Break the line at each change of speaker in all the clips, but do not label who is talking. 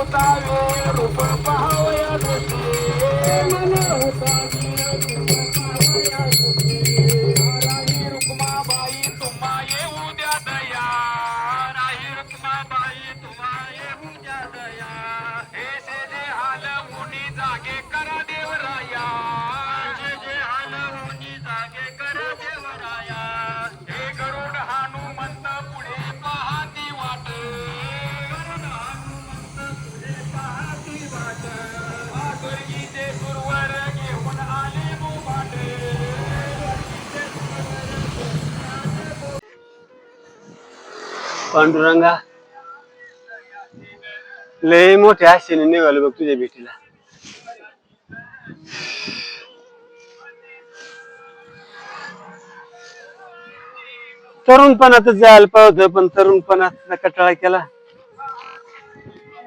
उतावे रूप पाहावया दृष्टी मन उतावे
पांडुरंगा लय मोठ्या आशेने निघालो बघ तुझ्या भेटीला तरुणपणातच जायला पाहिजे पण तरुणपणात कटाळा केला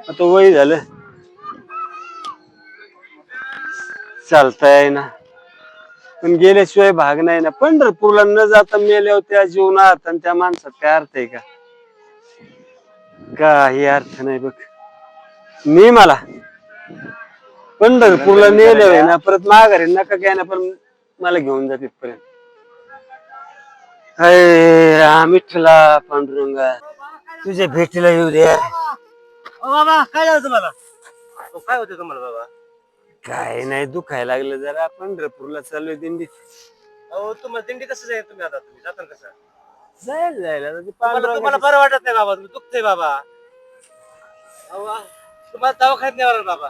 आता वय झालं चालता ना पण गेल्याशिवाय भाग नाही ना पंढरपूरला न जाता मेल्यावर त्या जीवनात आणि त्या माणसात काय अर्थ आहे का काही अर्थ नाही बघ. मी मला पंढरपूरला नेलं ना परत माघारी नका काय ना पण मला घेऊन जा तिथपर्यंत. अरे राम विठ्ठला पांडुरंगा. तुझ्या भेटीला येऊ दे
बाबा काय झालं तुम्हाला? काय होते तुम्हाला बाबा?
काय नाही दुखायला लागलं जरा. पंढरपूरला चाललोय दिंडी
अहो तुम्हाला दिंडी कसं जाईल? तुम्ही आता तुम्ही जाता कसं?
जायला जायला. आता ते
तुम्हाला तुम्हाला
पांडुरंगाची-
बरं वाटत नाही बाबा? तुम्ही दुखते बाबा. आ, तुम्हाला दवाखान्यात नाही बरं बाबा.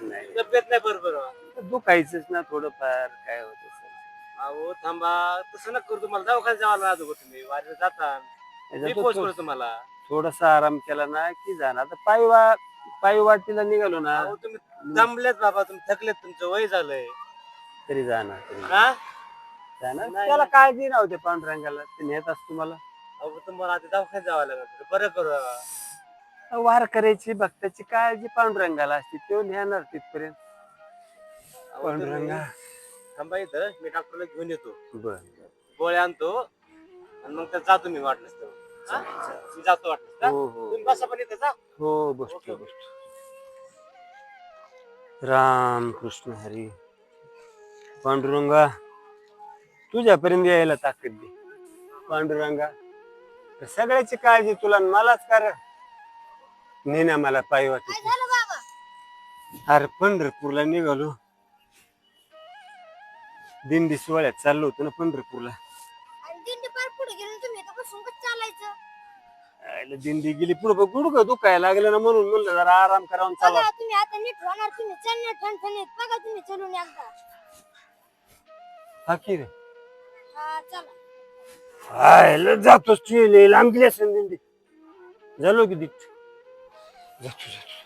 नाही.
तब्येत नाही बरोबर
दुखायचंच ना थोडंफार. काय होत
अहो थांबा. तसं नका करू तुम्हाला. दवाखान्यात जावं लागत तुम्ही. वारीला जाता. मी पोच करू तुम्हाला.
थोडासा आराम केला ना की जाणार. आता पायी वा पायी वाटीला निघालो ना.
अहो तुम्ही जमलेत बाबा. तुम्ही थकलेत. तुमचं वय झालंय.
तरी जाणार तरी
हा?
त्याला. काळजी नव्हते पांडुरंगाला. ते नेत असतो मला
अहो तुम्हाला आता दवाखान्यात जावं लागत बरं करू
वार करायची भक्ताची काळजी पांडुरंगाला असते. तो नेणार तिथपर्यंत. पांडुरंगा.
थांबा इथं. मी डॉक्टरला घेऊन येतो.
बर.
गोळ्या आणतो. आणि मग त्यात जातो मी वाटलंच तर. हा? मी जातो वाटलं का
हो हो.
तुम्ही बसा पण इथं जा.
हो बसतो बसतो. राम कृष्ण हरी. पांडुरंगा तुझ्यापर्यंत यायला ताकद दे. पांडुरंगा तर सगळ्याची काळजी तुला आणि मलाच कर. नेना मला पायी वाटत अरे पंढरपूरला निघालो. दिंडी सोहळ्यात चाललो होतो ना पंढरपूरला.
आणि दिंडी पार पुढे गेलो आणि तुम्ही इथं बसून कसं चालायचं?
आयला दिंडी गेली पुढे गुडघं दुखायला लागलं ना म्हणून म्हणलं जरा आराम करावून चाला
बघा तुम्ही आता नीट होणार तुम्ही चालणार ठणठणीत. बघा तुम्ही चलून एकदा.
हा
चला.
आयला जातोच चिले लांब गेली असेल दिंडी झालो की दिट जातो जातो.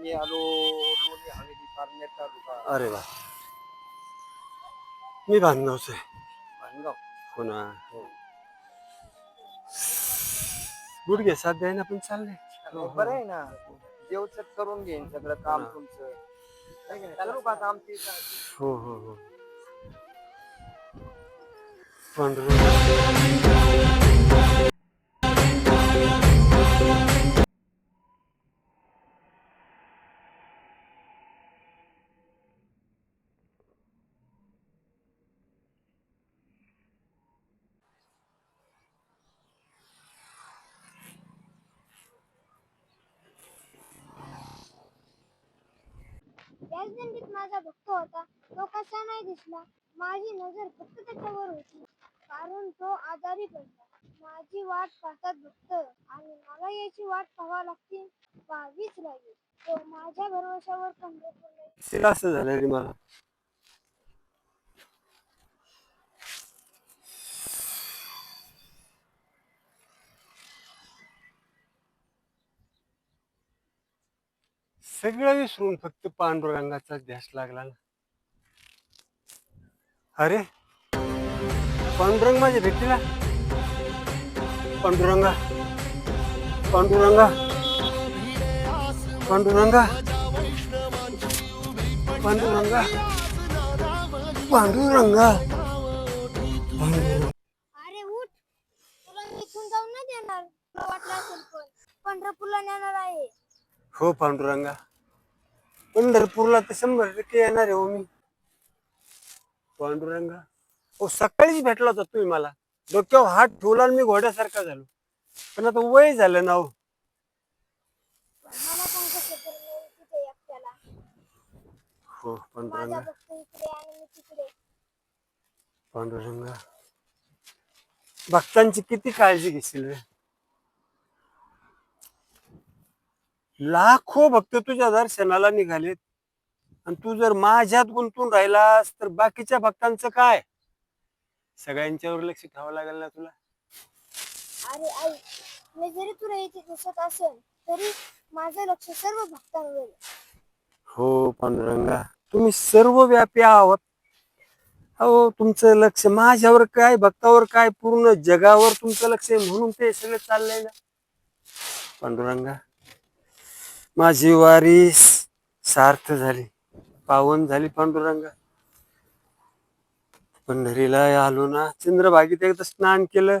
मी आलो लोणी हवेली पारनेर तालुका
अरे वा. मी बांधगावच आहे
भानगाव?
हो ना. गुडघे साध्य आहे ना पण चाललंय.
बरं आहे ना. देवचक करून घेईन सगळं काम
हा.
तुमचं. है की नाही? करू का आता आमची
हो हो हो. पांडुरंग.
राजदंडीत माझा भक्त होता. तो कसा नाही दिसला. माझी नजर फक्त त्याच्यावर होती. कारण तो आजारी पडला. माझी वाट पाहतात भक्त. आणि मला याची वाट पाहावा लागते. पाहावीच लागेल. तो माझ्या भरवशावर पंढरपूरला येईल.
असं झालं रे मला. सगळं विसरून फक्त पांडुरंगाचा ध्यास लागला ना. अरे पांडुरंग माझ्या भेटीला? पांडुरंगा पांडुरंगा पांडुरंगा पांडुरंगा पांडुरंगा. पांडुरंगा
अरे उठ तुला मी इथून जाऊन नाही देणार. तुला वाटलं असेल पण पंढरपूरला नेणार आहे.
हो पांडुरंगा. पंढरपूरला तर शंभर टक्के येणार आहे हो मी. पांडुरंगा? हो सकाळीच भेटला होता तुम्ही मला. डोक्यावर हात ठेवला आणि मी घोड्यासारखा झालो. पण आता वय झालं ना हो.
मला पण कसं तर मिळेल तिथे एकट्याला.
हो
माझा
पांडुरंगा
भक्त इकडे आणि मी तिकडे.
पांडुरंगा. भक्तांची किती काळजी घेशील रे? लाखो भक्त तुझ्या दर्शनाला निघालेत. आणि तू जर माझ्यात गुंतून राहिलास तर बाकीच्या भक्तांचं काय? सगळ्यांच्यावर लक्ष ठेवावं लागेल ना तुला?
अरे आई मी जरी तुला इथे दिसत असेल तरी माझं लक्ष सर्व भक्तांवर आहे.
हो पांडुरंगा तुम्ही सर्व व्यापी आहात. हो तुमचं लक्ष माझ्यावर काय? भक्तावर काय? पूर्ण जगावर तुमचं लक्ष आहे म्हणून ते सगळं चाललंय ना? पांडुरंगा माझी वारी सार्थ झाली. पावन झाली पांडुरंग. पंढरीला आलो ना चंद्रभागीत एकदा स्नान केलं.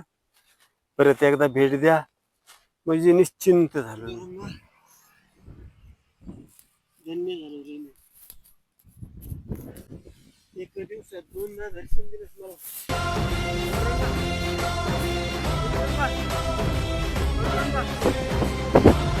परत एकदा भेट द्या. म्हणजे निश्चिंत झालो धन्य झालो एका दिवसात दोनदा दर्शन दिलं मला